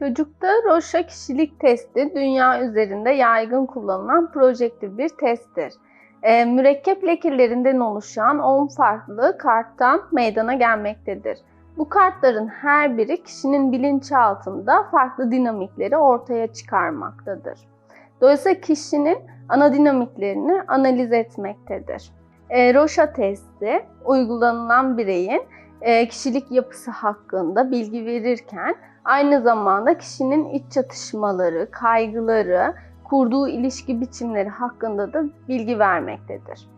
Çocukta Roşa kişilik testi dünya üzerinde yaygın kullanılan projektif bir testtir. E, mürekkep lekelerinden oluşan 10 farklı karttan meydana gelmektedir. Bu kartların her biri kişinin bilinçaltında farklı dinamikleri ortaya çıkarmaktadır. Dolayısıyla kişinin ana dinamiklerini analiz etmektedir. E, Roşa testi uygulanılan bireyin e, kişilik yapısı hakkında bilgi verirken aynı zamanda kişinin iç çatışmaları, kaygıları, kurduğu ilişki biçimleri hakkında da bilgi vermektedir.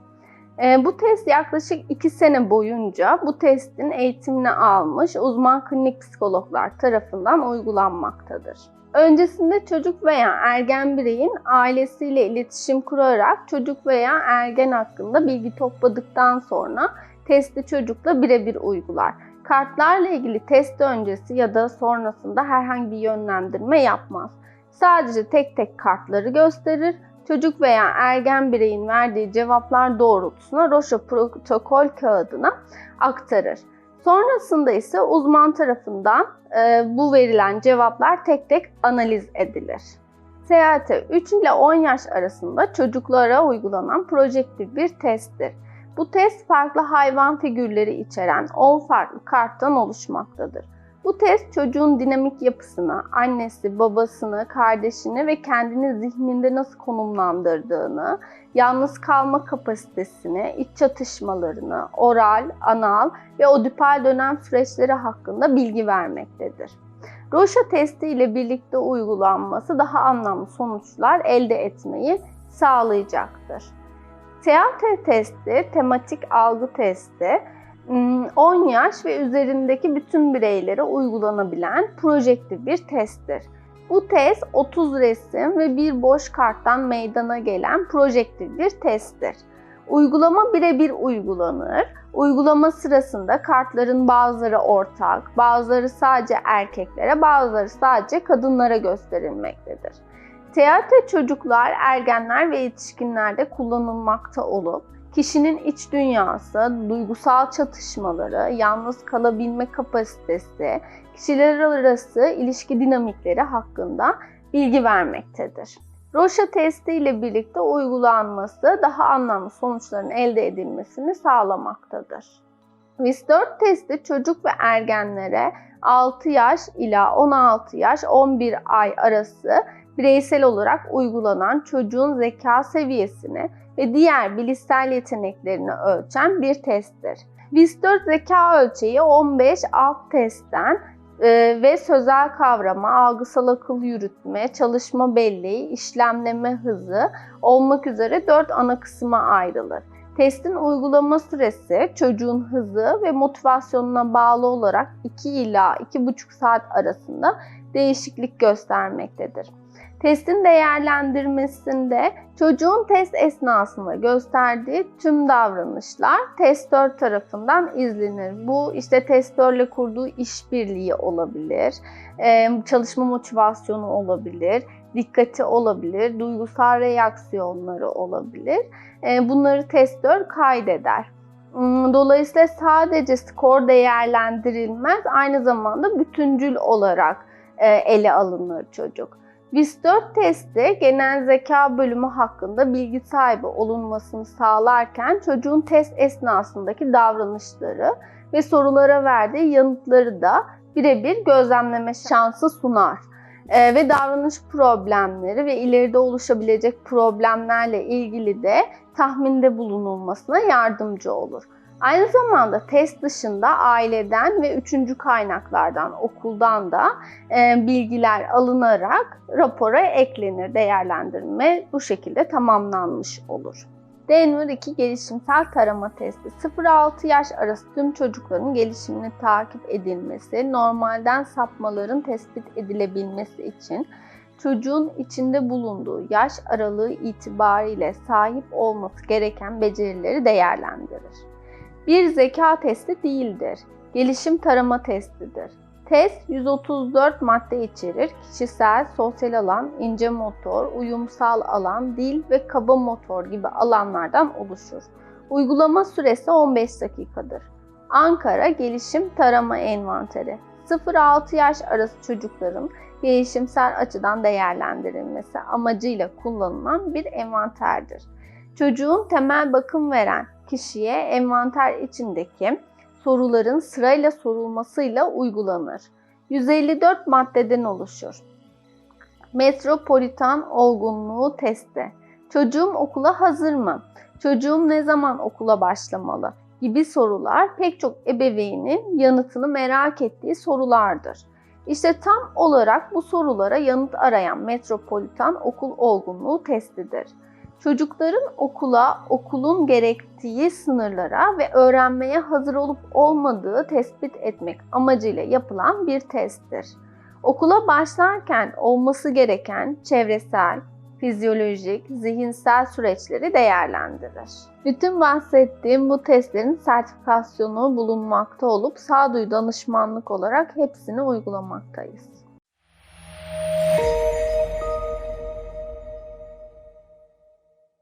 E, bu test yaklaşık 2 sene boyunca bu testin eğitimini almış uzman klinik psikologlar tarafından uygulanmaktadır. Öncesinde çocuk veya ergen bireyin ailesiyle iletişim kurarak çocuk veya ergen hakkında bilgi topladıktan sonra testi çocukla birebir uygular. Kartlarla ilgili test öncesi ya da sonrasında herhangi bir yönlendirme yapmaz. Sadece tek tek kartları gösterir. Çocuk veya ergen bireyin verdiği cevaplar doğrultusuna Roşa protokol kağıdına aktarır. Sonrasında ise uzman tarafından e, bu verilen cevaplar tek tek analiz edilir. SAT 3 ile 10 yaş arasında çocuklara uygulanan projektif bir testtir. Bu test farklı hayvan figürleri içeren 10 farklı karttan oluşmaktadır. Bu test çocuğun dinamik yapısını, annesi, babasını, kardeşini ve kendini zihninde nasıl konumlandırdığını, yalnız kalma kapasitesini, iç çatışmalarını, oral, anal ve odipal dönem süreçleri hakkında bilgi vermektedir. Roşa testi ile birlikte uygulanması daha anlamlı sonuçlar elde etmeyi sağlayacaktır. TEAT testi, tematik algı testi, 10 hmm, yaş ve üzerindeki bütün bireylere uygulanabilen projektif bir testtir. Bu test 30 resim ve bir boş karttan meydana gelen projektif bir testtir. Uygulama birebir uygulanır. Uygulama sırasında kartların bazıları ortak, bazıları sadece erkeklere, bazıları sadece kadınlara gösterilmektedir. Teatre çocuklar, ergenler ve yetişkinlerde kullanılmakta olup kişinin iç dünyası, duygusal çatışmaları, yalnız kalabilme kapasitesi, kişiler arası ilişki dinamikleri hakkında bilgi vermektedir. Roşa testi ile birlikte uygulanması daha anlamlı sonuçların elde edilmesini sağlamaktadır. VIS-4 testi çocuk ve ergenlere 6 yaş ila 16 yaş 11 ay arası bireysel olarak uygulanan çocuğun zeka seviyesini ve diğer bilişsel yeteneklerini ölçen bir testtir. VIS-4 zeka ölçeği 15 alt testten e, ve sözel kavrama, algısal akıl yürütme, çalışma belleği, işlemleme hızı olmak üzere 4 ana kısma ayrılır. Testin uygulama süresi çocuğun hızı ve motivasyonuna bağlı olarak 2 ila 2,5 saat arasında değişiklik göstermektedir. Testin değerlendirmesinde çocuğun test esnasında gösterdiği tüm davranışlar testör tarafından izlenir. Bu işte testörle kurduğu işbirliği olabilir, çalışma motivasyonu olabilir, dikkati olabilir, duygusal reaksiyonları olabilir. Bunları testör kaydeder. Hmm, dolayısıyla sadece skor değerlendirilmez, aynı zamanda bütüncül olarak ele alınır çocuk. VIS-4 testi genel zeka bölümü hakkında bilgi sahibi olunmasını sağlarken çocuğun test esnasındaki davranışları ve sorulara verdiği yanıtları da birebir gözlemleme şansı sunar. Ee, ve davranış problemleri ve ileride oluşabilecek problemlerle ilgili de tahminde bulunulmasına yardımcı olur. Aynı zamanda test dışında aileden ve üçüncü kaynaklardan, okuldan da e, bilgiler alınarak rapora eklenir. Değerlendirme bu şekilde tamamlanmış olur. Denver 2 gelişimsel tarama testi 0-6 yaş arası tüm çocukların gelişimini takip edilmesi, normalden sapmaların tespit edilebilmesi için çocuğun içinde bulunduğu yaş aralığı itibariyle sahip olması gereken becerileri değerlendirir bir zeka testi değildir. Gelişim tarama testidir. Test 134 madde içerir. Kişisel, sosyal alan, ince motor, uyumsal alan, dil ve kaba motor gibi alanlardan oluşur. Uygulama süresi 15 dakikadır. Ankara Gelişim Tarama Envanteri 0-6 yaş arası çocukların gelişimsel açıdan değerlendirilmesi amacıyla kullanılan bir envanterdir. Çocuğun temel bakım veren kişiye envanter içindeki soruların sırayla sorulmasıyla uygulanır. 154 maddeden oluşur. Metropolitan olgunluğu testi. Çocuğum okula hazır mı? Çocuğum ne zaman okula başlamalı? gibi sorular pek çok ebeveynin yanıtını merak ettiği sorulardır. İşte tam olarak bu sorulara yanıt arayan metropolitan okul olgunluğu testidir. Çocukların okula, okulun gerektiği sınırlara ve öğrenmeye hazır olup olmadığı tespit etmek amacıyla yapılan bir testtir. Okula başlarken olması gereken çevresel, fizyolojik, zihinsel süreçleri değerlendirir. Bütün bahsettiğim bu testlerin sertifikasyonu bulunmakta olup sağduyu danışmanlık olarak hepsini uygulamaktayız.